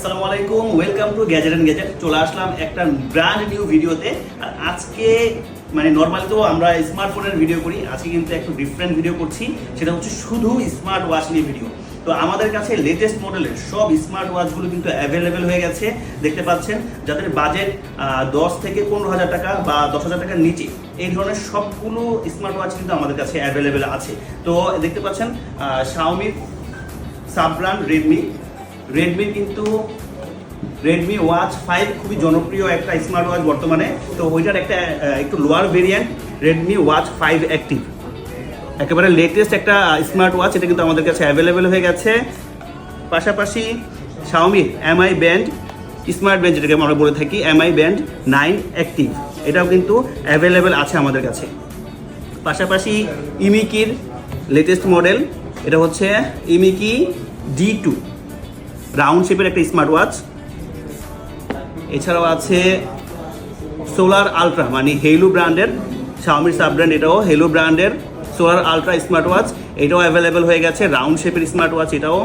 আসসালামু আলাইকুম welcome to gadget and gadget চলে আসলাম একটা ব্র্যান্ড নিউ ভিডিওতে আর আজকে মানে নর্মালি তো আমরা স্মার্টফোনের ভিডিও করি, আজকে কিন্তু একটু ডিফারেন্ট ভিডিও করছি। সেটা হচ্ছে শুধু স্মার্ট ওয়াচ নিয়ে ভিডিও তো আমাদের কাছে লেটেস্ট মডেলের সব স্মার্ট ওয়াচগুলো কিন্তু অ্যাভেলেবেল হয়ে গেছে, দেখতে পাচ্ছেন। যাদের বাজেট দশ থেকে পনেরো হাজার টাকা বা দশ হাজার টাকার নিচে, এই ধরনের সবগুলো স্মার্ট ওয়াচ কিন্তু আমাদের কাছে অ্যাভেলেবেল আছে। তো দেখতে পাচ্ছেন শাওমির সাব ব্র্যান্ড রেডমি কিন্তু রেডমি ওয়াচ ফাইভ খুবই জনপ্রিয় একটা স্মার্ট ওয়াচ বর্তমানে। তো ওইটার একটা একটু lower variant Redmi watch five active একেবারে লেটেস্ট একটা স্মার্ট ওয়াচ এটা কিন্তু আমাদের কাছে অ্যাভেলেবেল হয়ে গেছে। পাশাপাশি শাওমির এমআই ব্যান্ড স্মার্ট ব্যান্ড যেটাকে আমরা বলে থাকি এমআই ব্যান্ড নাইন অ্যাক্টিভ এটাও কিন্তু অ্যাভেলেবেল আছে আমাদের কাছে। পাশাপাশি ইমিকির লেটেস্ট মডেল এটা হচ্ছে ইমিকি ডি টু রাউন্ড শেপের একটা স্মার্ট ওয়াচ এছাড়াও আছে সোলার আলট্রা মানে হেলু ব্র্যান্ডের শাওমির সাব ব্র্যান্ড, এটাও হেলু ব্র্যান্ডের সোলার আলট্রা স্মার্ট ওয়াচ এটাও অ্যাভেলেবেল হয়ে গেছে, রাউন্ড শেপের স্মার্ট ওয়াচ এটাও।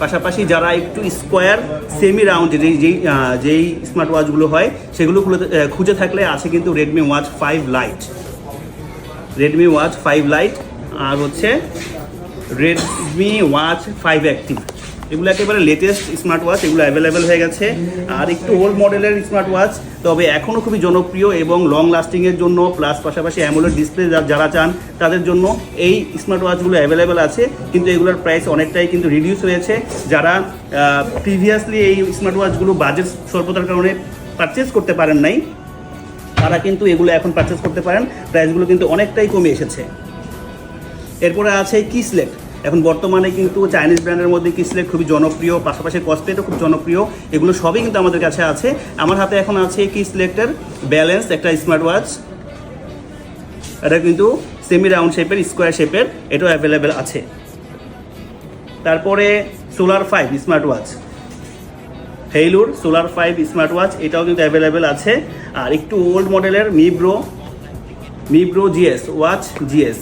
পাশাপাশি যারা একটু স্কোয়ার সেমি রাউন্ড যেই যেই যেই স্মার্ট ওয়াচগুলো হয়, সেগুলো খুঁজে থাকলে আছে কিন্তু Redmi watch five lite Redmi watch five lite আর হচ্ছে রেডমি ওয়াচ ফাইভ অ্যাক্টিভ এগুলো একেবারে লেটেস্ট স্মার্ট ওয়াচ এগুলো অ্যাভেলেবেল হয়ে গেছে। আর একটু ওল্ড মডেলের স্মার্ট ওয়াচ তবে এখনও খুবই জনপ্রিয় এবং লং লাস্টিংয়ের জন্য প্লাস পাশাপাশি অ্যামোলেড ডিসপ্লে যারা চান, তাদের জন্য এই স্মার্ট ওয়াচগুলো অ্যাভেলেবেল আছে। কিন্তু এগুলোর প্রাইস অনেকটাই কিন্তু রিডিউস হয়েছে। যারা প্রিভিয়াসলি এই স্মার্ট ওয়াচগুলো বাজেট স্বল্পতার কারণে পারচেস করতে পারেন নাই, তারা কিন্তু এগুলো এখন পারচেস করতে পারেন। প্রাইসগুলো কিন্তু অনেকটাই কমে এসেছে। এরপরে আছে কিসলেট এখন বর্তমানে কিন্তু চাইনিজ ব্র্যান্ডের মধ্যে কিসলেট খুবই জনপ্রিয়, পাশাপাশি কসপ্লেটও খুব জনপ্রিয়। এগুলো সবই কিন্তু আমাদের কাছে আছে। আমার হাতে এখন আছে কিসলেটের ব্যালেন্স একটা স্মার্ট ওয়াচ এটা কিন্তু সেমি রাউন্ড শেপের স্কোয়ার শেপের এটাও অ্যাভেলেবেল আছে। তারপরে সোলার ফাইভ স্মার্ট ওয়াচ হেইলুর সোলার ফাইভ স্মার্ট ওয়াচ এটাও কিন্তু অ্যাভেলেবেল আছে। আর একটু ওল্ড মডেলের Mibro Mibro GS watch GS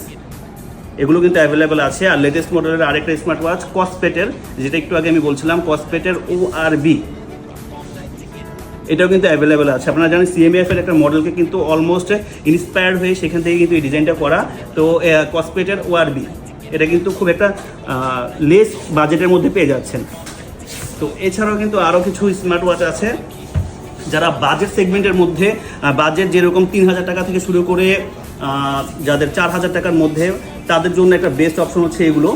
এগুলো কিন্তু অ্যাভেলেবেল আছে। আর লেটেস্ট মডেলের আরেকটা স্মার্ট ওয়াচ কসপেটের যেটা একটু আগে আমি বলছিলাম কসপেটের ও আর বি এটাও কিন্তু অ্যাভেলেবেল আছে। আপনারা জানেন সিএমএফ এর একটা মডেলকে কিন্তু অলমোস্ট ইন্সপায়ার্ড হয়ে সেখান থেকে কিন্তু এই ডিজাইনটা করা। তো কসপেটের ও আর বি এটা কিন্তু খুব একটা লেস বাজেটের মধ্যে পেয়ে যাচ্ছেন। তো, এছাড়াও কিন্তু আরও কিছু স্মার্ট ওয়াচ আছে। যারা বাজেট সেগমেন্টের মধ্যে বাজেট যেরকম তিন হাজার টাকা থেকে শুরু করে যাদের চার হাজার টাকার মধ্যে তাদের জন্য একটা বেস্ট অপশন হচ্ছে এগুলো।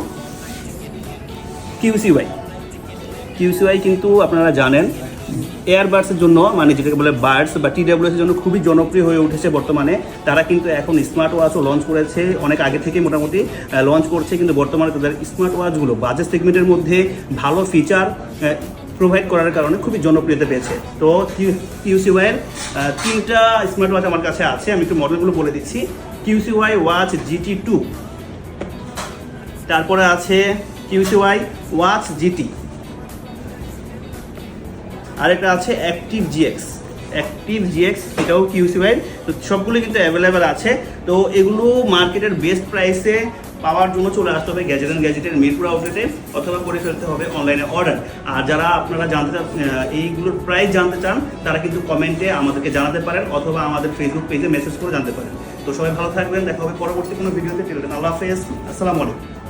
কিউসিওয়াই কিউসিওয়াই কিন্তু আপনারা জানেন এয়ারবাডসের জন্য মানে যেটাকে বলে বার্ডস বা টিডাব্লিউএস এর জন্য খুবই জনপ্রিয় হয়ে উঠেছে বর্তমানে। তারা কিন্তু এখন স্মার্ট ওয়াচও লঞ্চ করেছে, অনেক আগে থেকে মোটামুটি লঞ্চ করছে, কিন্তু বর্তমানে তাদের স্মার্ট ওয়াচগুলো বাজেট সেগমেন্টের মধ্যে ভালো ফিচার প্রোভাইড করার কারণে খুবই জনপ্রিয়তা পেয়েছে। তো কিউসিওয়াইয়ের তিনটা স্মার্ট ওয়াচ আমার কাছে আছে, আমি একটু মডেলগুলো বলে দিচ্ছি। কিউসিওয়াই ওয়াচ জিটি টু তারপরে আছে কিউসিওয়াই ওয়াচ জিটি আরেকটা আছে অ্যাক্টিভ জিএক্স অ্যাক্টিভ জিএক্স এটাও কিউসি ওয়াই তো সবগুলো কিন্তু অ্যাভেলেবেল আছে। তো এগুলো মার্কেটের বেস্ট প্রাইসে পাওয়ার জন্য চলে আসতে হবে গ্যাজেট অ্যান্ড গ্যাজেটের মিরপুর আউটলেটে অথবা করে ফেলতে হবে অনলাইনে অর্ডার আর যারা আপনারা জানতে চান এইগুলোর প্রাইস জানতে চান, তারা কিন্তু কমেন্টে আমাদেরকে জানাতে পারেন অথবা আমাদের ফেসবুক পেজে মেসেজ করে জানতে পারেন। তো সবাই ভালো থাকবেন, দেখা হবে পরবর্তী কোনো ভিডিওতে আল্লাহ হাফেজ। আসসালামু আলাইকুম।